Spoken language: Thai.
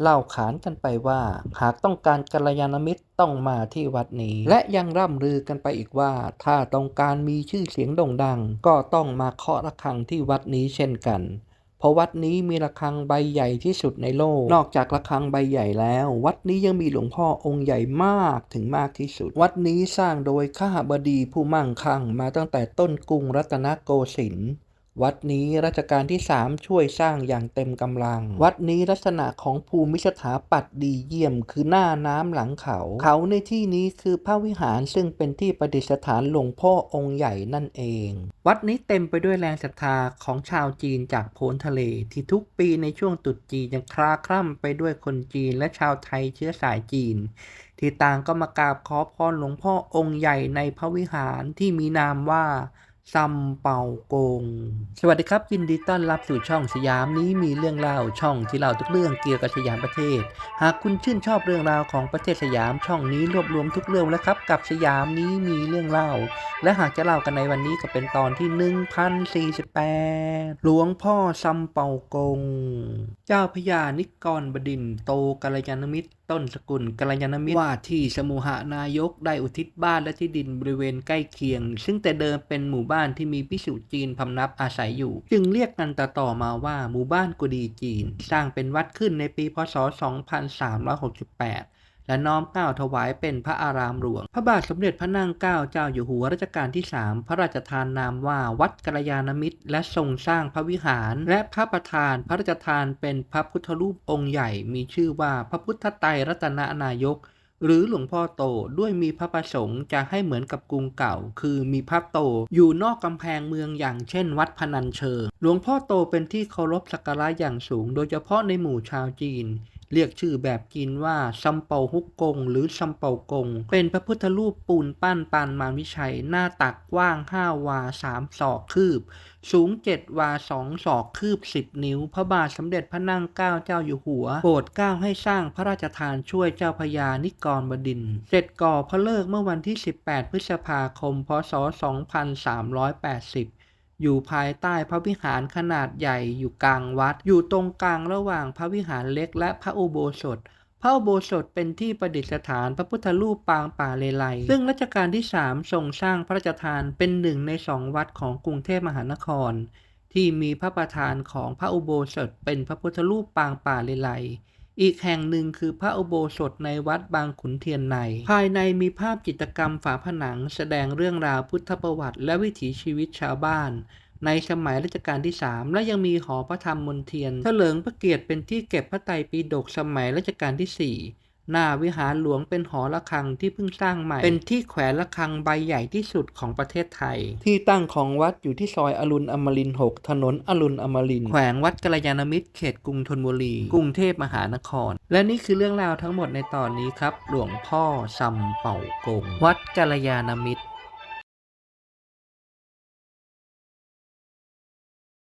เล่าขานกันไปว่า หากต้องการกัลยาณมิตรต้องมาที่วัดนี้ และยังร่ำลือกันไปอีกว่า ถ้าต้องการมีชื่อเสียงโด่งดัง ก็ต้องมาเคาะระฆังที่วัดนี้เช่นกัน เพราะวัดนี้มีระฆังใบใหญ่ที่สุดในโลก นอกจากระฆังใบใหญ่แล้ว วัดนี้ยังมีหลวงพ่อองค์ใหญ่มากถึงมากที่สุด วัดนี้สร้างโดยข้าบดีผู้มั่งคั่งมาตั้งแต่ต้นกรุงรัตนโกสินทร์ วัดนี้รัชกาลที่ 3 ช่วยสร้างอย่างเต็มกำลัง วัดนี้ลักษณะของภูมิสถาปัตย์ดีเยี่ยม คือหน้าน้ำหลังเขา เขาในที่นี้คือพระวิหารซึ่งเป็นที่ประดิษฐานหลวงพ่อองค์ใหญ่นั่นเอง วัดนี้เต็มไปด้วยแรงศรัทธาของชาวจีนจากโพนทะเล ที่ทุกปีในช่วงตรุษจีนยังคลาคล่ำไปด้วยคนจีนและชาวไทยเชื้อสายจีน ที่ต่างก็มากราบขอพรหลวงพ่อองค์ใหญ่ในพระวิหารที่มีนามว่า ซัมเปากง สวัสดีครับ ยินดีต้อนรับสู่ช่องสยามนี้มีเรื่องเล่าช่องที่เล่าทุกเรื่องเกี่ยวกับสยามประเทศ หากคุณชื่นชอบเรื่องราวของประเทศสยามช่องนี้รวบรวมทุกเรื่องแล้วครับ กับสยามนี้มีเรื่องเล่า และหากจะเล่ากันในวันนี้ก็เป็นตอนที่ 1048 หลวงพ่อซัมเปากง เจ้าพญานิกรบดินโตกัลยาณมิตร ต้นสกุลกัลยาณมิตรว่าที่สมุหานายกได้อุทิศบ้านและที่ดินบริเวณใกล้เคียง ซึ่งแต่เดิมเป็นหมู่บ้านที่มีพิสุจีนพำนับอาศัยอยู่ จึงเรียกกันต่อตอๆมาว่าหมู่บ้านกุดีจีน สร้างเป็นวัดขึ้นในปีพศ 2368 และน้อมเก้าถวายเป็นพระอารามหลวง พระบาทสมเด็จพระนางเกล้าเจ้าอยู่หัวรัชกาลที่ 3 พระราชทานนามว่าวัดกัลยาณมิตร และทรงสร้างพระวิหาร และพระประธานพระราชทานเป็นพระพุทธรูปองค์ใหญ่ มีชื่อว่าพระพุทธไตรรัตนานายก หรือหลวงพ่อโตด้วยมีพระประสงค์จะให้เหมือนกับกรุงเก่า คือมีพระโตอยู่นอกกำแพงเมืองอย่างเช่น วัดพนัญเชิง หลวงพ่อโตเป็นที่เคารพสักการะอย่างสูง โดยเฉพาะในหมู่ชาวจีน เรียกชื่อแบบจีนว่าซัมเปาฮุกกง หรือซัมเปากง เป็นพระพุทธรูปปูนปั้นปานมารวิชัย หน้าตักกว้าง 5 วา 3 ศอกคืบ สูง 7 วา 2 ศอกคืบ 10 นิ้ว พระบาทสมเด็จพระนั่งเกล้าเจ้าอยู่หัว โปรดเกล้าให้สร้างพระราชทานช่วยเจ้าพญานิกรบดิน เสร็จก่อพระเลิกเมื่อวันที่ 18 พฤษภาคม พศ 2380 อยู่ภายใต้พระวิหารขนาดใหญ่อยู่กลางวัด อยู่ตรงกลางระหว่างพระวิหารเล็กและพระอุโบสถพระอุโบสถเป็นที่ประดิษฐานพระพุทธรูปปางป่าเลไลซึ่งรัชกาลที่ 3 ทรงสร้างพระราชทานเป็นหนึ่งในสองวัดของกรุงเทพมหานคร ที่มีพระประธานของพระอุโบสถเป็นพระพุทธรูปปางป่าเลไล อีกแห่งหนึ่งคือพระอุโบสถในวัดบางขุนเทียนใน ภายในมีภาพจิตรกรรมฝาผนัง แสดงเรื่องราวพุทธประวัติ และวิถีชีวิตชาวบ้าน ในสมัยรัชกาลที่ 3 และยังมีหอพระธรรมมนเทียนเถลิงพระเกียรติเป็นที่เก็บพระไตรปิฎกสมัยรัชกาลที่ 4 หน้าวิหารหลวงเป็นหอระฆังที่เพิ่งสร้างใหม่ เป็นที่แขวนระฆังใบใหญ่ที่สุดของประเทศไทย ที่ตั้งของวัดอยู่ที่ซอยอรุณอมรินทร์6ถนนอรุณอมรินทร์แขวงวัดกัลยาณมิตรเขตกรุงธนบุรี กรุงเทพมหานคร และนี่คือเรื่องราวทั้งหมดในตอนนี้ครับ หลวงพ่อซัมเป่ากง วัดกัลยาณมิตร